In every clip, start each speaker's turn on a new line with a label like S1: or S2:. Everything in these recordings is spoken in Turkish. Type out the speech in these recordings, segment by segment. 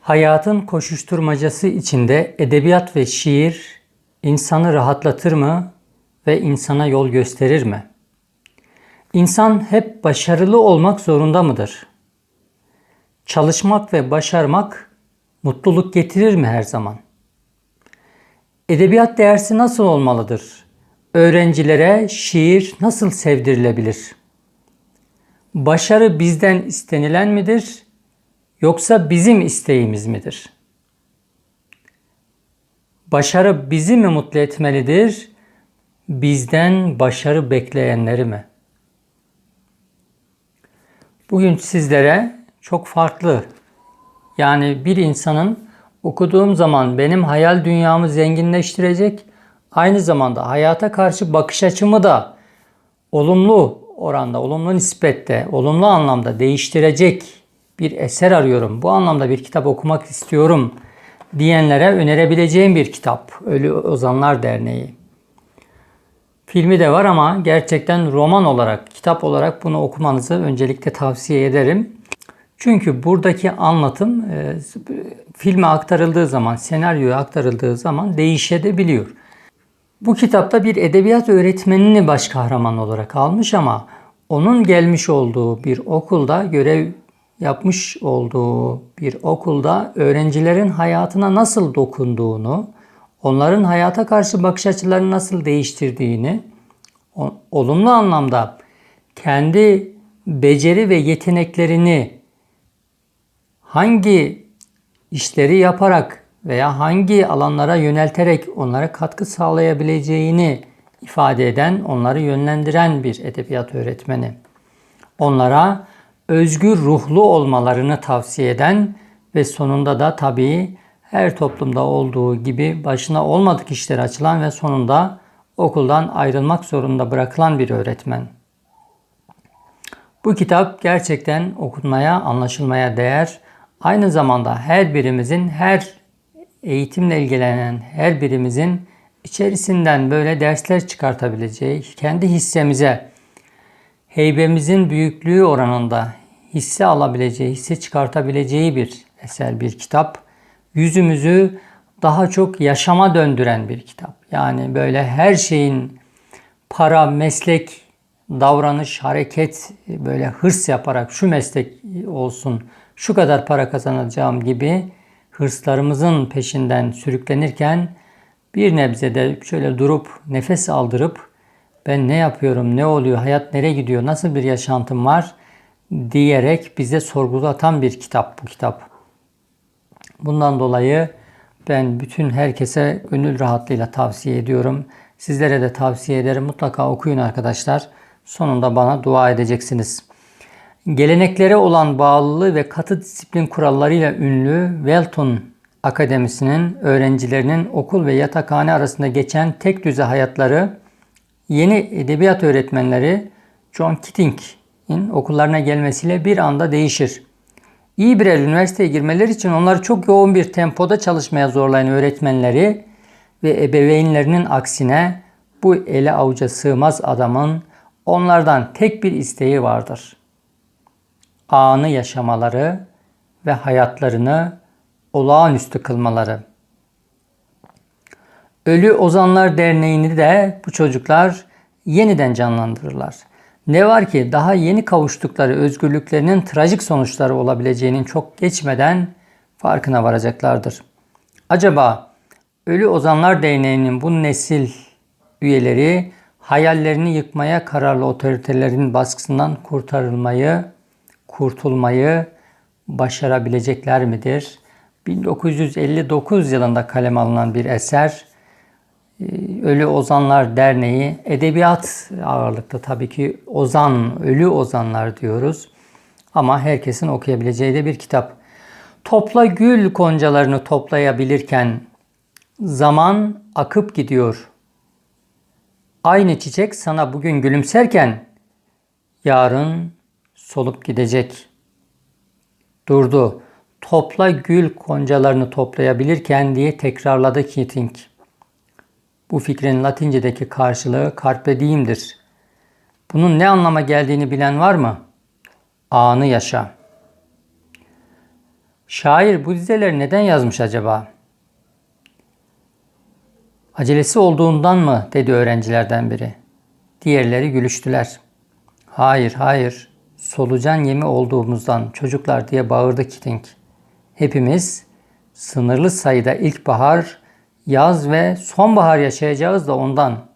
S1: Hayatın koşuşturmacası içinde edebiyat ve şiir insanı rahatlatır mı ve insana yol gösterir mi? İnsan hep başarılı olmak zorunda mıdır? Çalışmak ve başarmak mutluluk getirir mi her zaman? Edebiyat dersi nasıl olmalıdır? Öğrencilere şiir nasıl sevdirilebilir? Başarı bizden istenilen midir yoksa bizim isteğimiz midir? Başarı bizi mi mutlu etmelidir? Bizden başarı bekleyenleri mi? Bugün sizlere çok farklı yani bir insanın okuduğum zaman benim hayal dünyamı zenginleştirecek, aynı zamanda hayata karşı bakış açımı da olumlu oranda, olumlu nispette, olumlu anlamda değiştirecek bir eser arıyorum. Bu anlamda bir kitap okumak istiyorum diyenlere önerebileceğim bir kitap. Ölü Ozanlar Derneği. Filmi de var ama gerçekten roman olarak, kitap olarak bunu okumanızı öncelikle tavsiye ederim. Çünkü buradaki anlatım e, filme aktarıldığı zaman, senaryoya aktarıldığı zaman değişebiliyor. Bu kitapta bir edebiyat öğretmenini baş kahraman olarak almış ama onun gelmiş olduğu bir okulda görev yapmış olduğu bir okulda öğrencilerin hayatına nasıl dokunduğunu, onların hayata karşı bakış açılarını nasıl değiştirdiğini, olumlu anlamda kendi beceri ve yeteneklerini hangi işleri yaparak veya hangi alanlara yönelterek onlara katkı sağlayabileceğini ifade eden, onları yönlendiren bir edebiyat öğretmeni. Onlara özgür ruhlu olmalarını tavsiye eden ve sonunda da tabii her toplumda olduğu gibi başına olmadık işler açılan ve sonunda okuldan ayrılmak zorunda bırakılan bir öğretmen. Bu kitap gerçekten okunmaya, anlaşılmaya değer. Aynı zamanda her birimizin, her eğitimle ilgilenen her birimizin içerisinden böyle dersler çıkartabileceği, kendi hissemize, heybemizin büyüklüğü oranında hisse alabileceği, hisse çıkartabileceği bir eser, bir kitap. Yüzümüzü daha çok yaşama döndüren bir kitap. Yani böyle her şeyin para, meslek, davranış, hareket böyle hırs yaparak şu meslek olsun, şu kadar para kazanacağım gibi hırslarımızın peşinden sürüklenirken bir nebze de şöyle durup nefes aldırıp ben ne yapıyorum, ne oluyor, hayat nereye gidiyor, nasıl bir yaşantım var diyerek bize sorgulatan bir kitap bu kitap. Bundan dolayı ben bütün herkese gönül rahatlığıyla tavsiye ediyorum. Sizlere de tavsiye ederim. Mutlaka okuyun arkadaşlar. Sonunda bana dua edeceksiniz. Geleneklere olan bağlılığı ve katı disiplin kurallarıyla ünlü Welton Akademisi'nin öğrencilerinin okul ve yatakhane arasında geçen tek düze hayatları yeni edebiyat öğretmenleri John Keating'in okullarına gelmesiyle bir anda değişir. İyi birer üniversiteye girmeleri için onları çok yoğun bir tempoda çalışmaya zorlayan öğretmenleri ve ebeveynlerinin aksine bu ele avuca sığmaz adamın onlardan tek bir isteği vardır. Anı yaşamaları ve hayatlarını olağanüstü kılmaları. Ölü Ozanlar Derneği'ni de bu çocuklar yeniden canlandırırlar. Ne var ki daha yeni kavuştukları özgürlüklerinin trajik sonuçları olabileceğinin çok geçmeden farkına varacaklardır. Acaba Ölü Ozanlar Derneği'nin bu nesil üyeleri hayallerini yıkmaya kararlı otoritelerin baskısından kurtarılmayı, kurtulmayı başarabilecekler midir? 1959 yılında kalem alınan bir eser ee, Ölü Ozanlar Derneği edebiyat ağırlıklı tabii ki ozan, ölü ozanlar diyoruz. Ama herkesin okuyabileceği de bir kitap. Topla gül koncalarını toplayabilirken zaman akıp gidiyor. Aynı çiçek sana bugün gülümserken yarın solup gidecek. Durdu. Topla gül koncalarını toplayabilirken diye tekrarladı Keating. Bu fikrin Latince'deki karşılığı carpe diem'dir. Bunun ne anlama geldiğini bilen var mı? Anı yaşa. Şair bu dizeleri neden yazmış acaba? Acelesi olduğundan mı dedi öğrencilerden biri. Diğerleri gülüştüler. Hayır, hayır. Solucan yemi olduğumuzdan çocuklar diye bağırdı Kiting. Hepimiz sınırlı sayıda ilkbahar, yaz ve sonbahar yaşayacağız da ondan.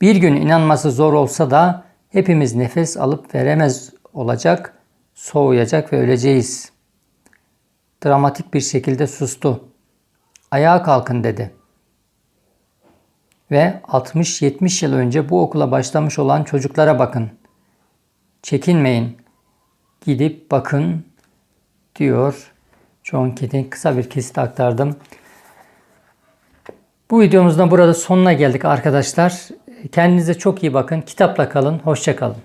S1: Bir gün inanması zor olsa da hepimiz nefes alıp veremez olacak, soğuyacak ve öleceğiz. Dramatik bir şekilde sustu. Ayağa kalkın dedi. Ve 60-70 yıl önce bu okula başlamış olan çocuklara bakın. Çekinmeyin. Gidip bakın diyor John Keating. Kısa bir kesit aktardım. Bu videomuzda burada sonuna geldik arkadaşlar. Kendinize çok iyi bakın. Kitapla kalın. Hoşça kalın.